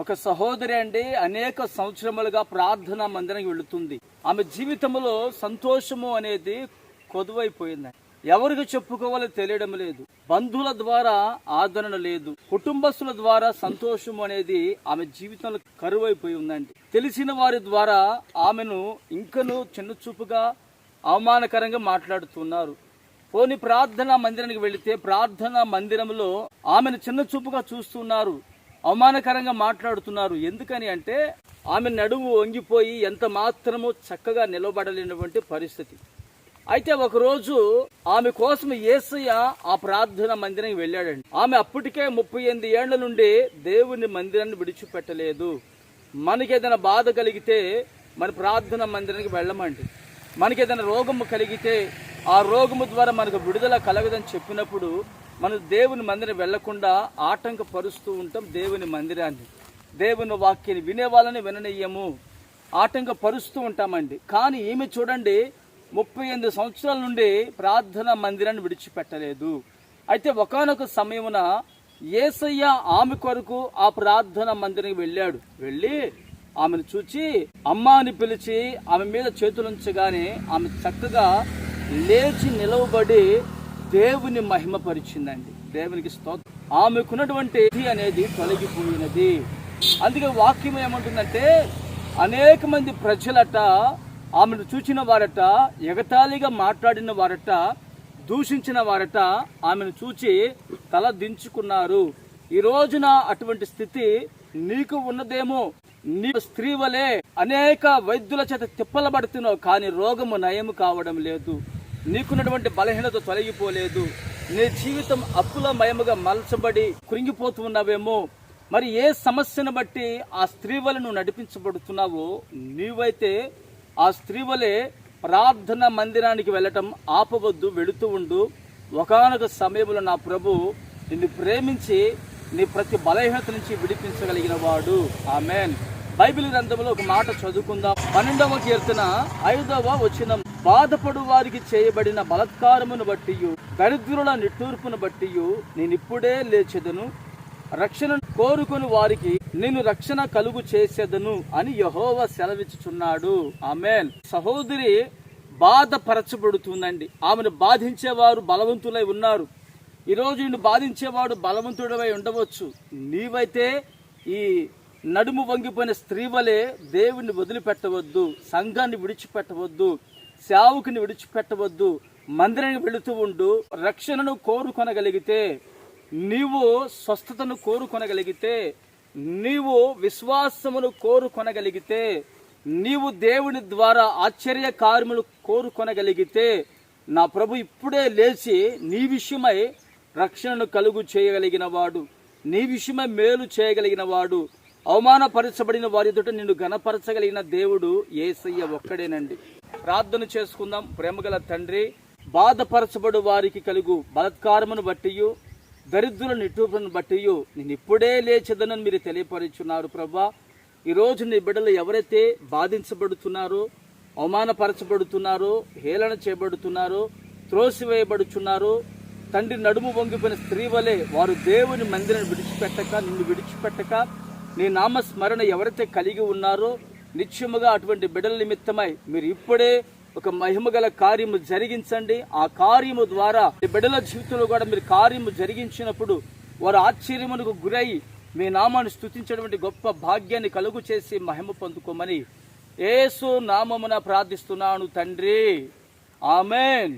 ఒక సహోదరి అండి అనేక సంవత్సరములుగా ప్రార్థనా మందిరానికి వెళుతుంది. ఆమె జీవితంలో సంతోషము అనేది కొదువైపోయింది. ఎవరికి చెప్పుకోవాలో తెలియడం లేదు. బంధువుల ద్వారా ఆదరణ లేదు. కుటుంబస్తుల ద్వారా సంతోషం అనేది ఆమె జీవితంలో కరువైపోయి ఉందండి. తెలిసిన వారి ద్వారా ఆమెను ఇంకను చిన్న చూపుగా అవమానకరంగా మాట్లాడుతున్నారు. పోని ప్రార్థనా మందిరానికి వెళితే ప్రార్థనా మందిరంలో ఆమెను చిన్న చూపుగా చూస్తున్నారు. అవమానకరంగా మాట్లాడుతున్నారు. ఎందుకని అంటే ఆమె నడుము వంగిపోయి ఎంత మాత్రము చక్కగా నిలబడలేనటువంటి పరిస్థితి. అయితే ఒకరోజు ఆమె కోసం ఏసయ్య ఆ ప్రార్థన మందిరానికి వెళ్ళాడండి. ఆమె అప్పటికే ముప్పై ఎనిమిది ఏళ్ళ నుండి దేవుని మందిరాన్ని విడిచిపెట్టలేదు. మనకి ఏదైనా బాధ కలిగితే మన ప్రార్థన మందిరానికి వెళ్ళమండి. మనకి ఏదైనా రోగము కలిగితే ఆ రోగము ద్వారా మనకు విడుదల కలగదని చెప్పినప్పుడు మనం దేవుని మందిరం వెళ్ళకుండా ఆటంకపరుస్తూ ఉంటాం దేవుని మందిరాన్ని. దేవుని వాక్యాన్ని వినే వాళ్ళని విననీయము. ఆటంకపరుస్తూ ఉంటామండి. కానీ ఈమె చూడండి ముప్పై ఎనిమిది సంవత్సరాల నుండి ప్రార్థన మందిరాన్ని విడిచిపెట్టలేదు. అయితే ఒకనొక సమయమున ఏసయ్య ఆమె కొరకు ఆ ప్రార్థన మందిరానికి వెళ్ళాడు. వెళ్ళి ఆమెను చూచి అమ్మ అని పిలిచి ఆమె మీద చేతులుంచగానే ఆమె చక్కగా లేచి నిలవబడి దేవుని మహిమపరిచిందండి. దేవునికి స్తోత్రం. ఆమెకున్నటువంటి ఇది అనేది తొలగిపోయినది. అందుకే వాక్యం ఏమంటుందంటే అనేక మంది ప్రజలట ఆమెను చూచిన వారట ఎగతాళిగా మాట్లాడిన వారట దూషించిన వారట ఆమెను చూచి తల దించుకున్నారు. ఈ రోజున అటువంటి స్థితి నీకు ఉన్నదేమో. నీ స్త్రీ వలె అనేక వైద్యుల చేత తిప్పలబడుతున్నావు కానీ రోగము నయము కావడం లేదు. నీకున్నటువంటి బలహీనత తొలగిపోలేదు. నీ జీవితం అప్పుల మయముగా మలచబడి కృంగిపోతూ ఉన్నావేమో మరి ఏ సమస్యను బట్టి ఆ స్త్రీ వలె నువ్వు నడిపించబడుతున్నావో నీవైతే ఆ స్త్రీ వలె ప్రార్థన మందిరానికి వెళ్ళటం ఆపవద్దు వెళుతూ ఉండు. ఒకనొక సమయంలో నా ప్రభు నిన్ను ప్రేమించి నీ ప్రతి బలహీనత నుంచి విడిపించగలిగిన వాడు. ఆమెన్. బైబిల్ గ్రంథంలో ఒక మాట చదువుకుందాం. పన్నెండవ కీర్తన ఐదవ వచనం. బాధపడు వారికి చేయబడిన బలత్కారమును బట్టి దరిద్రుల నిట్టూర్పును బట్టి నేను ఇప్పుడే లేచెదను. రక్షణ కోరుకుని వారికి నేను రక్షణ కలుగు చేసేదను అని యహోవ సెలవిచ్చుచున్నాడు. ఆమెన్. సహోదరి బాధపరచబడుతుందండి. ఆమెను బాధించేవారు బలవంతులై ఉన్నారు. ఈరోజు నిన్ను బాధించేవాడు బలవంతుడవై ఉండవచ్చు. నీవైతే ఈ నడుము వంగిపోయిన స్త్రీ వలె దేవుణ్ణి వదిలిపెట్టవద్దు సంఘాన్ని విడిచిపెట్టవద్దు సేవకుని విడిచిపెట్టవద్దు మందిరానికి వెళుతూ ఉండు రక్షణను కోరుకొనగలిగితే నీవు స్వస్థతను కోరుకొనగలిగితే నీవు విశ్వాసమును కోరుకొనగలిగితే నీవు దేవుని ద్వారా ఆశ్చర్య కార్యములు కోరుకొనగలిగితే నా ప్రభు ఇప్పుడే లేచి నీ విషయమై రక్షణను కలుగు చేయగలిగిన వాడు నీ విషయమై మేలు చేయగలిగిన వాడు అవమానపరచబడిన వారి ఎదుట నిన్ను గణపరచగలిగిన దేవుడు ఏసయ్య ఒక్కడేనండి. ప్రార్థన చేసుకుందాం. ప్రేమగల తండ్రి బాధపరచబడు వారికి కలుగు బలత్కారమును బట్టియు దరిద్రుల నిట్టూపులను బట్టి నేను ఇప్పుడే లేచదనని మీరు తెలియపరుచున్నారు ప్రభా. ఈరోజు నీ బిడ్డలు ఎవరైతే బాధించబడుతున్నారో అవమానపరచబడుతున్నారో హేళన చేయబడుతున్నారో త్రోసివేయబడుచున్నారో తండ్రి నడుము వంగిపోయిన స్త్రీ వలె వారు దేవుని మందిరాన్ని విడిచిపెట్టక నిన్ను విడిచిపెట్టక నీ నామస్మరణ ఎవరైతే కలిగి ఉన్నారో నిత్యముగా అటువంటి బిడ్డల నిమిత్తమై మీరు ఇప్పుడే ఒక మహిమగల కార్యము జరిగించండి. ఆ కార్యము ద్వారా ఈ బిడ్డల జీవితంలో కూడా మీరు కార్యము జరిగించినప్పుడు వారు ఆశ్చర్యమునకు గురై మీ నామాన్ని స్తుతించినటువంటి గొప్ప భాగ్యాన్ని కలుగు చేసి మహిమ పొందుకోమని ఏసు నామమున ప్రార్థిస్తున్నాను తండ్రి. ఆమెన్.